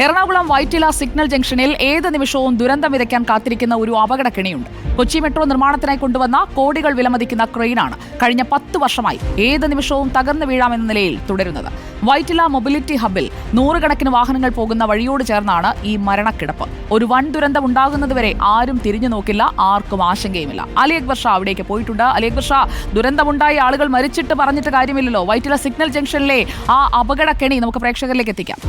Ernakulam Vyttila signal ജംഗ്ഷനിൽ ഏത് നിമിഷവും ദുരന്തം വിതയ്ക്കാൻ കാത്തിരിക്കുന്ന ഒരു അപകടക്കിണിയുണ്ട്. കൊച്ചി മെട്രോ നിർമ്മാണത്തിനായി കൊണ്ടുവന്ന കോടികൾ വിലമതിക്കുന്ന ക്രെയിനാണ് കഴിഞ്ഞ പത്ത് വർഷമായി ഏത് നിമിഷവും തകർന്നു വീഴാമെന്ന നിലയിൽ തുടരുന്നത്. വൈറ്റില മൊബിലിറ്റി ഹബിൽ നൂറുകണക്കിന് വാഹനങ്ങൾ പോകുന്ന വഴിയോട് ചേർന്നാണ് ഈ മരണക്കിടപ്പ്. ഒരു വൻ ദുരന്തം ഉണ്ടാകുന്നതുവരെ ആരും തിരിഞ്ഞു നോക്കില്ല ആർക്കും ആശങ്കയുമില്ല. അലി അക്ബർ ഷാ അവിടേക്ക് പോയിട്ടുണ്ട്. അലി അക്ബർ ഷാ ദുരന്തമുണ്ടായി ആളുകൾ മരിച്ചിട്ട് പറഞ്ഞിട്ട് കാര്യമില്ലല്ലോ. വൈറ്റില സിഗ്നൽ ജംഗ്ഷനിലെ ആ അപകടക്കെണി നമുക്ക് പ്രേക്ഷകരിലേക്ക് എത്തിക്കാം.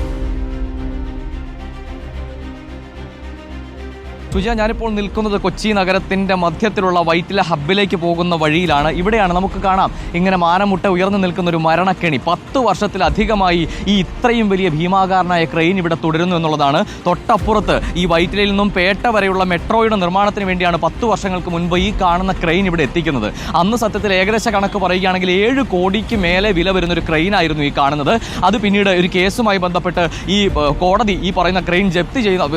സുജ ഞാനിപ്പോൾ നിൽക്കുന്നത് കൊച്ചി നഗരത്തിന്റെ മധ്യത്തിലുള്ള വൈറ്റില ഹബ്ബിലേക്ക് പോകുന്ന വഴിയിലാണ്. ഇവിടെയാണ് നമുക്ക് കാണാം ഇങ്ങനെ മാനമുട്ട ഉയർന്നു നിൽക്കുന്ന ഒരു മരണക്കെണി. പത്ത് വർഷത്തിലധികമായി ഈ ഇത്രയും വലിയ ഭീമാകാരനായ ക്രെയിൻ ഇവിടെ തുടരുന്നു എന്നുള്ളതാണ്. തൊട്ടപ്പുറത്ത് ഈ വൈറ്റിലയിൽ നിന്നും പേട്ട വരെയുള്ള മെട്രോയുടെ നിർമ്മാണത്തിന് വേണ്ടിയാണ് പത്ത് വർഷങ്ങൾക്ക് മുൻപ് ഈ കാണുന്ന ക്രെയിൻ ഇവിടെ എത്തിക്കുന്നത്. അന്ന് സത്യത്തിൽ ഏകദേശ കണക്ക് പറയുകയാണെങ്കിൽ ഏഴ് കോടിക്ക് മേലെ വില വരുന്ന ഒരു ക്രെയിൻ ആയിരുന്നു ഈ കാണുന്നത്. അത് പിന്നീട് ഒരു കേസുമായി ബന്ധപ്പെട്ട് ഈ കോടതി ഈ പറയുന്ന ക്രെയിൻ ജപ്തി ചെയ്യുന്ന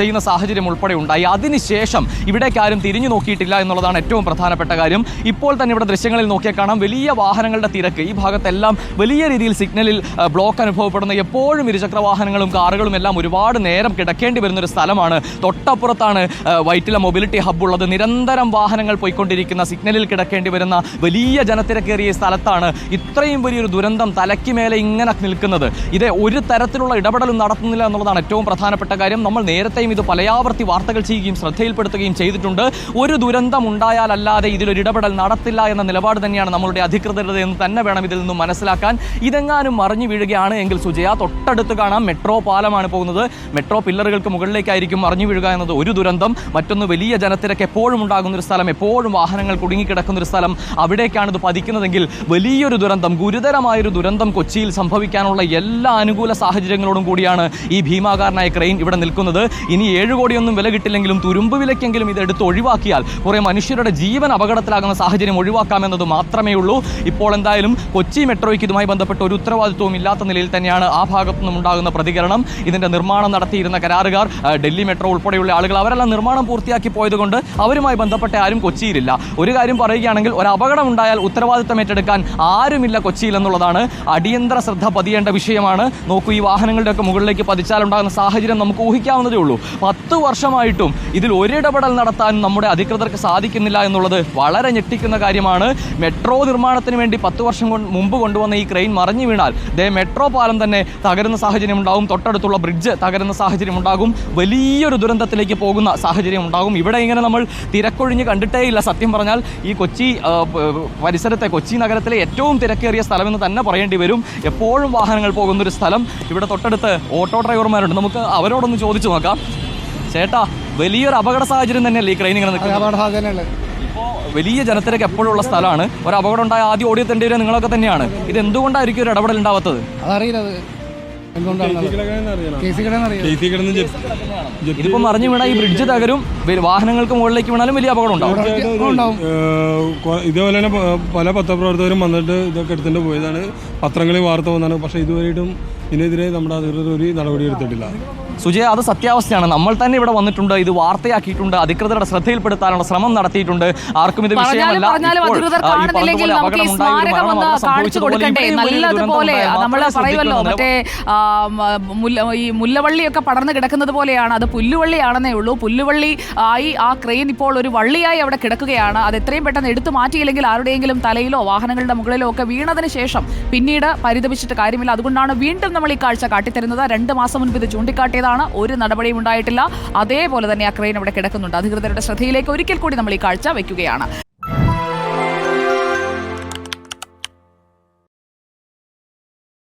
ചെയ്യുന്ന സാഹചര്യം ഉൾപ്പെടെ ഉണ്ടായി. അതിനുശേഷം ഇവിടേക്ക് ആരും തിരിഞ്ഞു നോക്കിയിട്ടില്ല എന്നുള്ളതാണ് ഏറ്റവും പ്രധാനപ്പെട്ട കാര്യം. ഇപ്പോൾ തന്നെ ഇവിടെ ദൃശ്യങ്ങളിൽ നോക്കിയാൽ കാണാം വലിയ വാഹനങ്ങളുടെ തിരക്ക്. ഈ ഭാഗത്തെല്ലാം വലിയ രീതിയിൽ സിഗ്നലിൽ ബ്ലോക്ക് അനുഭവപ്പെടുന്ന എപ്പോഴും ഇരുചക്ര വാഹനങ്ങളും കാറുകളും എല്ലാം ഒരുപാട് നേരം കിടക്കേണ്ടി വരുന്നൊരു സ്ഥലമാണ്. തൊട്ടപ്പുറത്താണ് വൈറ്റില മൊബിലിറ്റി ഹബ്ബ് ഉള്ളത്. നിരന്തരം വാഹനങ്ങൾ പോയിക്കൊണ്ടിരിക്കുന്ന സിഗ്നലിൽ കിടക്കേണ്ടി വരുന്ന വലിയ ജനത്തിരക്കേറിയ സ്ഥലത്താണ് ഇത്രയും വലിയൊരു ദുരന്തം തലയ്ക്ക് മേലെ ഇങ്ങനെ നിൽക്കുന്നത്. ഇത് ഒരു തരത്തിലുള്ള ഇടപെടലും നടത്തുന്നില്ല എന്നുള്ളതാണ് ഏറ്റവും പ്രധാനപ്പെട്ട കാര്യം. നമ്മൾ നേരത്തെയും ഇത് പലയാവർത്തി വാർത്തകൾ ചെയ്യുകയും ശ്രദ്ധയിൽപ്പെടുത്തുകയും ചെയ്തിട്ടുണ്ട്. ഒരു ദുരന്തം ഉണ്ടായാലല്ലാതെ ഇതിലൊരു ഇടപെടൽ നടത്തില്ല എന്ന നിലപാട് തന്നെയാണ് നമ്മളുടെ അധികൃതരുടെ എന്ന് തന്നെ വേണം ഇതിൽ നിന്നും മനസ്സിലാക്കാൻ. ഇതെങ്ങാനും മറിഞ്ഞു വീഴുകയാണ് എങ്കിൽ സുജയ തൊട്ടടുത്ത് കാണാം മെട്രോ പാലമാണ് പോകുന്നത്. മെട്രോ പില്ലറുകൾക്ക് മുകളിലേക്കായിരിക്കും മറിഞ്ഞു വീഴുക എന്നത് ഒരു ദുരന്തം. മറ്റൊന്ന് വലിയ ജനത്തിരക്ക് എപ്പോഴും ഉണ്ടാകുന്ന ഒരു സ്ഥലം എപ്പോഴും വാഹനങ്ങൾ കുടുങ്ങിക്കിടക്കുന്ന ഒരു സ്ഥലം. അവിടേക്കാണ് ഇത് പതിക്കുന്നതെങ്കിൽ വലിയൊരു ദുരന്തം ഗുരുതരമായൊരു ദുരന്തം കൊച്ചിയിൽ സംഭവിക്കാനുള്ള എല്ലാ അനുകൂല സാഹചര്യങ്ങളോടും കൂടിയാണ് ഈ ഭീമാകാരനായ ക്രെയിൻ ഇവിടെ നിൽക്കുന്നത്. ഇനി ഏഴ് കോടിയൊന്നും വില കിട്ടില്ലെങ്കിലും തുരുമ്പ് വിലയ്ക്കെങ്കിലും ഇത് എടുത്ത് ഒഴിവാക്കിയാൽ കുറേ മനുഷ്യരുടെ ജീവൻ അപകടത്തിലാകുന്ന സാഹചര്യം ഒഴിവാക്കാമെന്നത് മാത്രമേ ഉള്ളൂ. ഇപ്പോൾ എന്തായാലും കൊച്ചി മെട്രോയ്ക്ക് ഇതുമായി ബന്ധപ്പെട്ട ഒരു ഉത്തരവാദിത്വവും ഇല്ലാത്ത നിലയിൽ തന്നെയാണ് ആ ഭാഗത്തു നിന്നുണ്ടാകുന്ന പ്രതികരണം. ഇതിന്റെ നിർമ്മാണം നടത്തിയിരുന്ന കരാറുകാർ ഡൽഹി മെട്രോ ഉൾപ്പെടെയുള്ള ആളുകൾ അവരെല്ലാം നിർമ്മാണം പൂർത്തിയാക്കി പോയതുകൊണ്ട് അവരുമായി ബന്ധപ്പെട്ട ആരും കൊച്ചിയിലില്ല. ഒരു കാര്യം പറയുകയാണെങ്കിൽ ഒരു അപകടം ഉണ്ടായാൽ ഉത്തരവാദിത്തം ഏറ്റെടുക്കാൻ ആരുമില്ല കൊച്ചിയിൽ എന്നുള്ളതാണ് അടിയന്തര ശ്രദ്ധ പതിയേണ്ട വിഷയമാണ്. നോക്കൂ ഈ വാഹനങ്ങളുടെയൊക്കെ മുകളിലേക്ക് പതിച്ചാൽ ഉണ്ടാകുന്ന സാഹചര്യം നമുക്ക് ഊഹിക്കാവുന്നതേ ഉള്ളൂ. പത്ത് വർഷമായിട്ടും ഇതിൽ ഒരിടപെടൽ നടത്താൻ നമ്മുടെ അധികൃതർക്ക് സാധിക്കുന്നില്ല എന്നുള്ളത് വളരെ ഞെട്ടിക്കുന്ന കാര്യമാണ്. മെട്രോ നിർമ്മാണത്തിന് വേണ്ടി പത്ത് വർഷം മുമ്പ് കൊണ്ടുവന്ന ഈ ക്രെയിൻ മറിഞ്ഞു വീണാൽ ദേ മെട്രോ പാലം തന്നെ തകരുന്ന സാഹചര്യം ഉണ്ടാകും. തൊട്ടടുത്തുള്ള ബ്രിഡ്ജ് തകരുന്ന സാഹചര്യം ഉണ്ടാകും. വലിയൊരു ദുരന്തത്തിലേക്ക് പോകുന്ന സാഹചര്യം ഉണ്ടാകും. ഇവിടെ ഇങ്ങനെ നമ്മൾ തിരക്കൊഴിഞ്ഞ് കണ്ടിട്ടേ ഇല്ല സത്യം പറഞ്ഞാൽ ഈ കൊച്ചി പരിസരത്തെ കൊച്ചി നഗരത്തിലെ ഏറ്റവും തിരക്കേറിയ സ്ഥലമെന്ന് തന്നെ പറയേണ്ടി വരും. എപ്പോഴും വാഹനങ്ങൾ പോകുന്ന ഒരു സ്ഥലം. ഇവിടെ തൊട്ടടുത്ത് ഓട്ടോ ഡ്രൈവർമാരുണ്ട്. നമുക്ക് അവരോടൊന്ന് ചോദിച്ചു നോക്കാം. ചേട്ടാ വലിയൊരു അപകട സാഹചര്യം തന്നെയല്ലേ ഈ ക്രെയിൻ ഇങ്ങനെ നിൽക്കുന്നത്? അപകട സാധ്യതയുള്ളത് ഇപ്പോൾ വലിയ ജനത്തിരക്ക് എപ്പോഴുള്ള സ്ഥലമാണ്. ഒരു അപകടം ഉണ്ടായ ആദ്യം ഓടിയെത്തേണ്ടി വരെ നിങ്ങളൊക്കെ തന്നെയാണ്. ഇത് എന്തുകൊണ്ടായിരിക്കും ഒരു ഇടപെടൽ ഉണ്ടാവാത്തത്? ഇതിപ്പോ മറിഞ്ഞു വീണാൽ ഈ ബ്രിഡ്ജ് തകരും. വാഹനങ്ങൾക്ക് മുകളിലേക്ക് വീണാലും വലിയ അപകടം ഉണ്ടാവും. ഇതേപോലെ തന്നെ പല പത്രപ്രവർത്തകരും വന്നിട്ട് ഇതൊക്കെ എടുത്തിട്ട് പോയതാണ്. പത്രങ്ങളിൽ വാർത്ത വന്നാണ് പക്ഷെ ഇതുവരെയായിട്ടും ഇതിനെതിരെ നമ്മുടെ അധികൃതർ ഒരു നടപടി എടുത്തിട്ടില്ല. സുജയ അത് സത്യാവസ്ഥയാണ്. നമ്മൾ തന്നെ ഇവിടെ വന്നിട്ടുണ്ട്. ഇത് വാർത്തയാക്കിയിട്ടുണ്ട്. അധികൃതരുടെ ശ്രദ്ധയിൽപ്പെടുത്താനുള്ള ശ്രമം നടത്തിയിട്ടുണ്ട്. ആർക്കും ഇത് വിഷയമല്ല. നല്ലതുപോലെ നമ്മൾ പറയുമല്ലോ. മറ്റേ ഈ മുല്ലവള്ളിയൊക്കെ പടർന്നു കിടക്കുന്നത് പോലെയാണ്. അത് പുല്ലുവള്ളിയാണെന്നേ ഉള്ളൂ. പുല്ലുവള്ളി ആയി ആ ക്രെയിൻ ഇപ്പോൾ ഒരു വള്ളിയായി അവിടെ കിടക്കുകയാണ്. അത് എത്രയും പെട്ടെന്ന് എടുത്തു മാറ്റിയില്ലെങ്കിൽ ആരുടെയെങ്കിലും തലയിലോ വാഹനങ്ങളുടെ മുകളിലോ ഒക്കെ വീണതിന് ശേഷം പിന്നീട് പരിതപിച്ചിട്ട് കാര്യമില്ല. അതുകൊണ്ടാണ് വീണ്ടും നമ്മൾ ഈ കാഴ്ച കാട്ടിത്തരുന്നത്. രണ്ട് മാസം മുൻപ് ഇത് ചൂണ്ടിക്കാട്ടിയതാണ്. ഒരു നടപടിയും ഉണ്ടായിട്ടില്ല. അതേപോലെ തന്നെ ആ ക്രെയിൻ അവിടെ കിടക്കുന്നുണ്ട്. അധികൃതരുടെ ശ്രദ്ധയിലേക്ക് ഒരിക്കൽ കൂടി നമ്മൾ ഈ കാഴ്ച വെക്കുകയാണ്